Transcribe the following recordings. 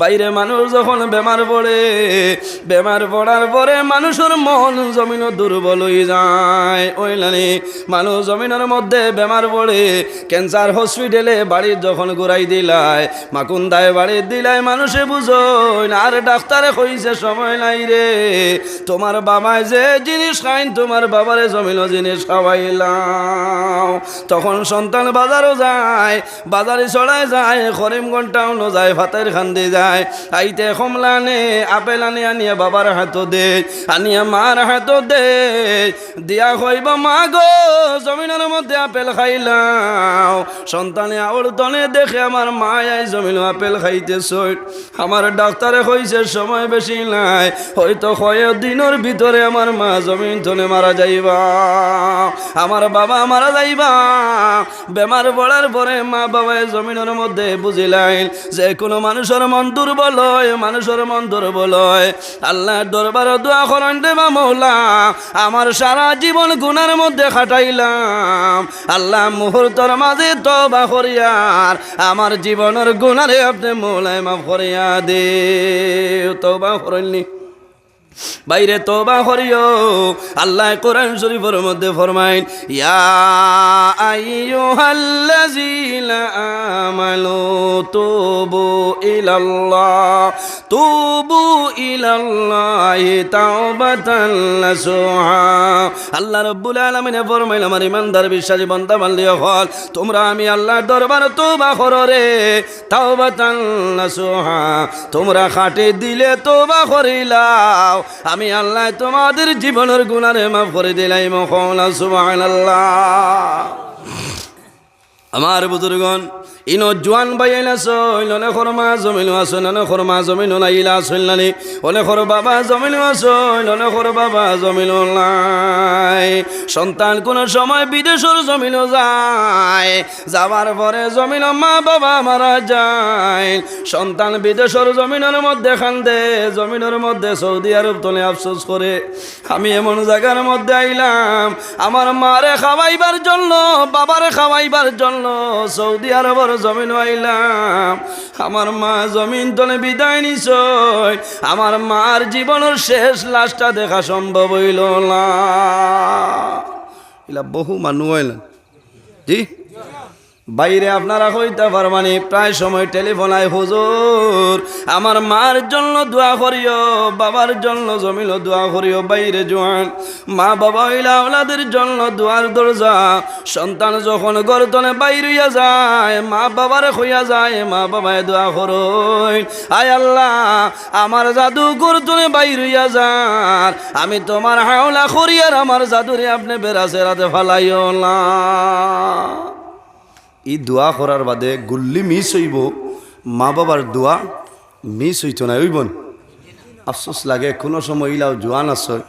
বাইরে মানুষ যখন বেমার পড়ে, বেমার পড়ার পরে মানুষের মন জমিন দুর্বল হয়ে যায়। ওইলানি মানুষ জমিনের মধ্যে বেমার পড়ে ক্যান্সার হসপিটালে বাড়ি যখন ঘুরাই দিলায়, মাকুন্দায় বাড়ি দিলাই মানুষে বুঝোয় না, আর ডাক্তারে কইছে, সময় নাই রে। তোমার বাবায় যে জিনিস খাইন, তোমার বাবারে জমিন জিনিস খাওয়াইলাম। তখন সন্তান বাজারও যায়, বাজারে চড়ায় যায়, করিমগঞ্জ টাউনও যায়, ভাতের খান্দি যায়। আইতে আনিয়া বাবার হাতও দে, আনিয়া মার দে। দিয়া কইব মা গো জমিনের মধ্যে আপেল খাইলাম সন্তানে দেখে আমার মা আই জমিন আপেল খাইতেছ আমার ডাক্তারে সময় বেশি নাই। হয়তো কয়েক দিনের ভিতরে আমার মা জমিন তনে মারা যাইবা। আমার বাবা মারা যাইবা। বেমার পড়ার পরে মা বাবাই জমিনের মধ্যে বুঝিলাইন যে কোনো মানুষের মন দুর্বল মানুষের মন দুর্বল হয়। দরবার দোয়া করেন দেবা মৌলা, আমার সারা জীবন গুনার মধ্যে খাটাইলাম। আল্লাহ মুহূর্তর মাঝে তবা করিয়ার আমার জীবনের গুনারে আপনি মৌলায় মাফ করিয়া দে তবা করেননি। বাইরে তোবা করিও। আল্লাহ কোরআন শরীফের মধ্যে ফরমাইন, ইয়া আইয়ুহাল্লাযীনা আমানু তুবু ইলাল্লাহ, তুবু ইলাল্লাহি তাওবাতান নাসুহা। আল্লাহ রাব্বুল আলামিন ফরমাইল আমার ইমানদার বিশ্বাসী বান্দা বান্দিও হল তোমরা আমি আল্লাহর দরবার তোবা করো রে, তাওবাতান নাসুহা। তোমরা খাটে দিলে তোবা করিলাও আমি আল্লাহ তোমাদের জীবনের গুণারে মাফ করে দিলাই মখলা সুবহানাল্লাহ। আমার বুজুর্গন ইনো জোয়ান বাইলা সইল অনে খর মা জমিন আসন অনে খর মা জমিন নাইলা আসল নানি। অনে খর বাবা জমিন আসল অনে খর বাবা জমিন নাই। সন্তান কোন সময় বিদেশের জমিন যায়, যাবার পরে জমিন মা বাবা মারা যায়। সন্তান বিদেশের জমিনের মধ্যে খান্দে, জমিনের মধ্যে সৌদি আরব তলে আফসোস করে। আমি এমন জায়গার মধ্যে আইলাম, আমার মারে খাওয়াইবার জন্য, বাবারে খাওয়াইবার জন্য সৌদি আরবর জমিন আইলাম। আমার মা জমিন তলে বিদায় নিছ আমার মার জীবনের শেষ লাশটা দেখা সম্ভব হইল না। এলা বহু মানুষ হইলেন জি? বাইরে আপনারা হইতে পারবানি। প্রায় সময় টেলিফোন আয়, হুজুর, আমার মার জন্য দোয়া করিও, বাবার জন্য জমিল দোয়া করিও, বাইরে জোয়ান। মা বাবা হইলা ওলাদের জন্য দোয়ার দরজা। সন্তান যখন গর্তনে বাইরিয়া যায়, মা বাবারে হইয়া যায়, মা বাবায় দোয়া করই আয় আল্লাহ, আমার জাদু গর্তনে বাইরিয়া যান। আমি তোমার হাওলা করিয়ার আমার জাদুরে আপনি বেড়াছে রাতে ফালাইও না। এই দোয়া করার বাদে গুল্লি মিস হইব, মা বাবার দোয়া মিস হইত না হইবন আফসোস লাগে, কোনো সময় ইলাও জোয়ান আসয়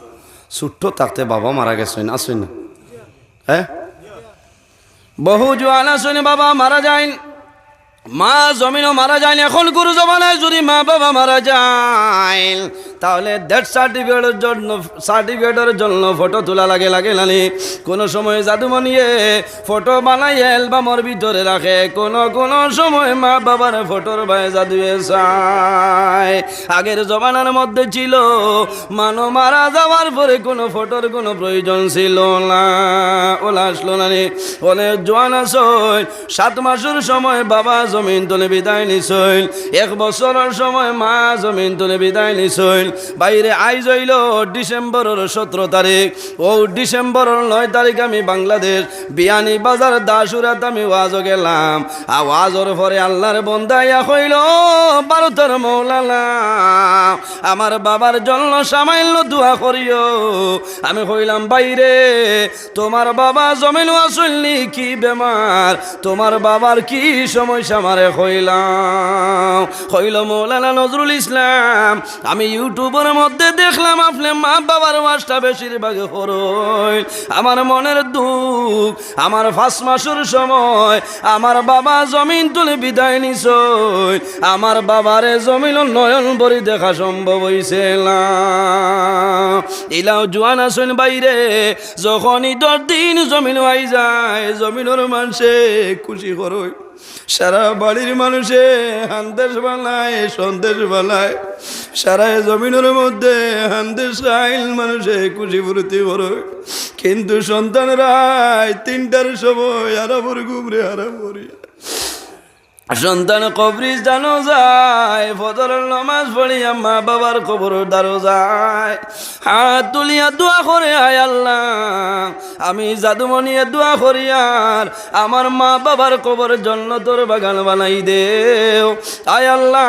ছোট্ট থাকতে বাবা মারা গেছে না আসই না। হ্যাঁ বহু জোয়ান আসয় বাবা মারা যায় মা জমিনও মারা যায় এখন গুরু জমানায় যদি মা বাবা মারা যায় তাহলে ডেথ সার্টিফিকেটের জন্য সার্টিফিকেটের জন্য ফটো তোলা লাগে লাগে নানি। কোনো সময় জাদুমনিয়ে ফটো বানাই অ্যালবামর ভিতরে রাখে। কোনো কোনো সময় মা বাবার ফটোর ভাই জাদুয়ে চায়। আগের জমানার মধ্যে ছিল, মানো মারা যাওয়ার পরে কোনো ফটোর কোনো প্রয়োজন ছিল না। ওলা আসলো না অনেক জোয়ান আসই সাত মাসের সময় বাবা জমিন তুলে বিদায় নিছইল এক বছরের সময় মা জমিন তুলে বিদায় নিছইল বাইরে আইজ হইল ডিসেম্বরের সতেরো তারিখ। ও ডিসেম্বরের নয় তারিখ আমি বাংলাদেশ। বিয়ানি বাজার দাসুরাত আমি ওয়াজও গেলাম। আর ওয়াজর পরে আল্লাহর বন্দাইয়া হইল ভারতের মৌলালা আমার বাবার জন্য সামান্য দোয়া করিও। আমি কইলাম বাইরে। তোমার বাবা জমিন আসলনি কি বেমার। তোমার বাবার কি সমস্যা মারে কইলাম কইল মৌলানা নজরুল ইসলাম। আমি ইউটিউবের মধ্যে দেখলাম আপনি মা বাবার মাসটা বেশিরভাগ হরই। আমার মনের দুঃখ, আমার ফাঁস মাসুর সময়, আমার বাবা জমিন তুলে বিদায় নিস আমার বাবারে জমিন নয়ন বরি দেখা সম্ভব হইছে না। ইলাও জোয়ান আসুন বাইরে যখন ঈদর দিন জমিন আই যায়, জমিনের মানুষে খুশি করই সারা বাড়ির মানুষে হান্দেশ বানায়, সন্দেশ বানায়। সারা জমিনের মধ্যে হান্দেশ আইল, মানুষে খুশি ফুর্তি করে কিন্তু সন্তানরাই তিনটার সময় আরামর ঘুমরে আরাম করিয়া সন্তান কবরিস জানো যায়, ফজরের নমাজ পড়িয়া মা বাবার কবর দারো যায় হাত তুলিয়া দোয়া করে আয় আল্লাহ। আমি জাদুমণিয়ে দোয়া করি আর আমার মা বাবার কবর জন্য তোর বাগান বানাই দে আয় আল্লাহ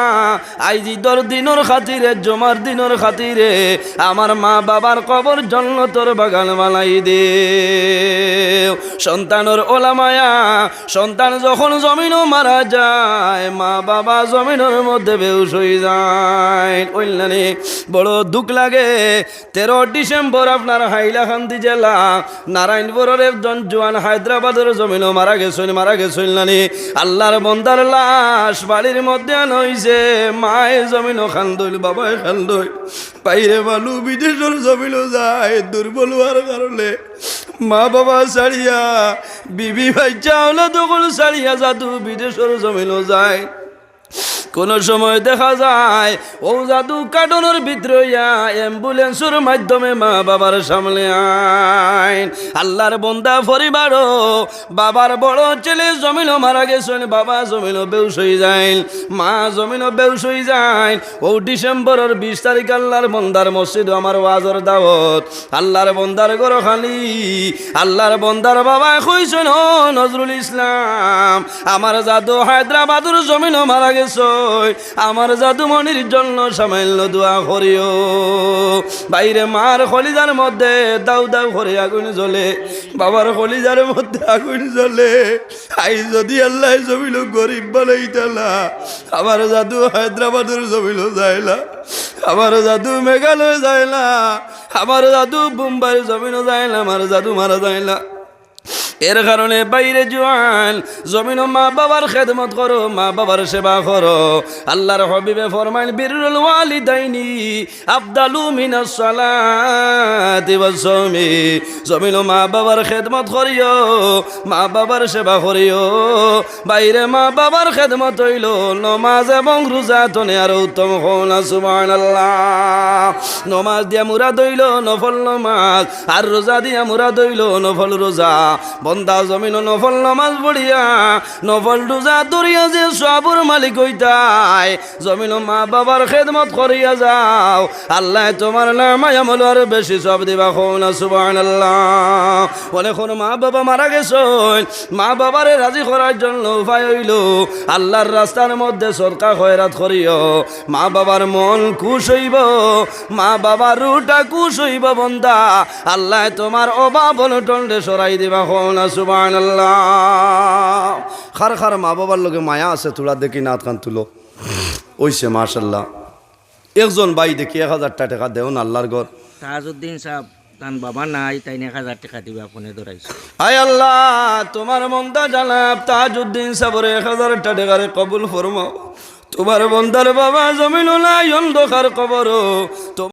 আইজি তোর দিনর খাতিরে, জমার দিনর খাতিরে আমার মা বাবার কবর জন্য তোর বাগান বানাই দেও। সন্তানের ওলামায়া সন্তান যখন জমিনও মারা যায়, মা বাবা জমিনের মধ্যে বেউস হয়ে যায়। কল্যাণী, বড় দুঃখ লাগে। তেরো ডিসেম্বর আপনার হাইলাকান্দি জেলা নারায়ণপুরের একজন জোয়ান হায়দ্রাবাদের জমিনও মারা গেছেন মারা গেছেন নানি। আল্লাহর বন্দার লাশ বাড়ির মধ্যে নইছে মায়ে জমিনও খান্দইল বাবায় খান্দইল বাইরে বালু বিদেশের জমিনও যায় দুর্বল হওয়ার কারণে। মা বাবা ছাড়িয়া, বিবি ভাই চাওলা তখন ছাড়িয়া জাদু বিদেশের জমিনও যায়। কোন সময় দেখা যায়, ও জাদু কাটনের ভিতরে অ্যাম্বুলেন্সের মাধ্যমে মা বাবার সামনে আইন আল্লাহর বন্দা পরিবারও, বাবার বড় ছেলে জমিনও মারা গেছেন, বাবা জমিনও বেউস হয়ে যায়, মা জমিনও বেউস হয়ে যায়। ও ডিসেম্বরের বিশ তারিখ আল্লাহর বন্দার মসজিদ, আমার ওয়াজর দাওয়াত। আল্লাহর বন্দার গর খালি, আল্লাহর বন্দার বাবা কইছেন নজরুল ইসলাম। আমার জাদু হায়দ্রাবাদের জমিনও মারা গেছ। আমার জাদুমণির জন্য সামান্য দোয়া করিও। বাইরে মার খলিজার মধ্যে দাউ দাউ করে আগুন জ্বলে। বাবার খলিজার মধ্যে আগুন জ্বলে। আই যদি আল্লাহ জমিল গরিব বানাইতালা, আমার জাদু হায়দ্রাবাদের জমিল যাইলা, আমার জাদু মেঘালয় যাইলা, আমার জাদু মুম্বাইয়ের জমিনও যাইলা, আমার জাদু মারা যাইলা। এর কারণে বাইরে জোয়ান জমিন মা বাবার খেদমত করো, মা বাবার সেবা করো। আল্লাহর হবিবে ফরমাইন বীরুল ওয়ালিদাইনি আফদালু মিনাস সালাতি ওয়াস জমিন মা বাবার খেদমত করিও, মা বাবার সেবা করিও। বাইরে মা বাবার খেদমত হইল, নমাজ এবং রোজা তনে আর উত্তম হন সুবহানাল্লাহ। নমাজ দিয়া মুরা দইল নফল নমাজ, আর রোজা দিয়া মুরা দইল নফল রোজা। বন্দা জমিন নফল নমাজ পড়িয়া, নফল রোজা দরিয়া যে সবর মালিক হইতাই, জমিন মা বাবার খেদমত করিয়া যাও। আল্লাহ তোমার নামায় আমল আর বেশি সব দিবা কোন সুবহানাল্লাহ। অনেক মা বাবা মারা গেছেন, মা বাবারে রাজি করার জন্য উপায় হইল, আল্লাহর রাস্তার মধ্যে সরকার খয়রাত করিও। মা বাবার মন খুশ হইব, মা বাবার রুটা খুশ হইব বন্দা। আল্লাহ তোমার অভাব অনটনরে সরাই দিবা হনা সুবান খার খার মা বাবার লোকে মায়া আছে তোরা দেখি নাথ খান তুলো। ওইছে মাশাল্লাহ একজন বাই দেখি এক হাজার টাকা দেও না আল্লাহর ঘর। তাজউদ্দিন সাহেব তান বাবা নাই তাই এক হাজার টাকা দিবা ফোনে ধরাইছে। হায় আল্লাহ তোমার মন্দা জানাব তাজউদ্দিন সাবরে এক হাজার টাকারে কবুল ফরমাও। তোমার বন্দার বাবা জমিন নাই অন্ধকার কবর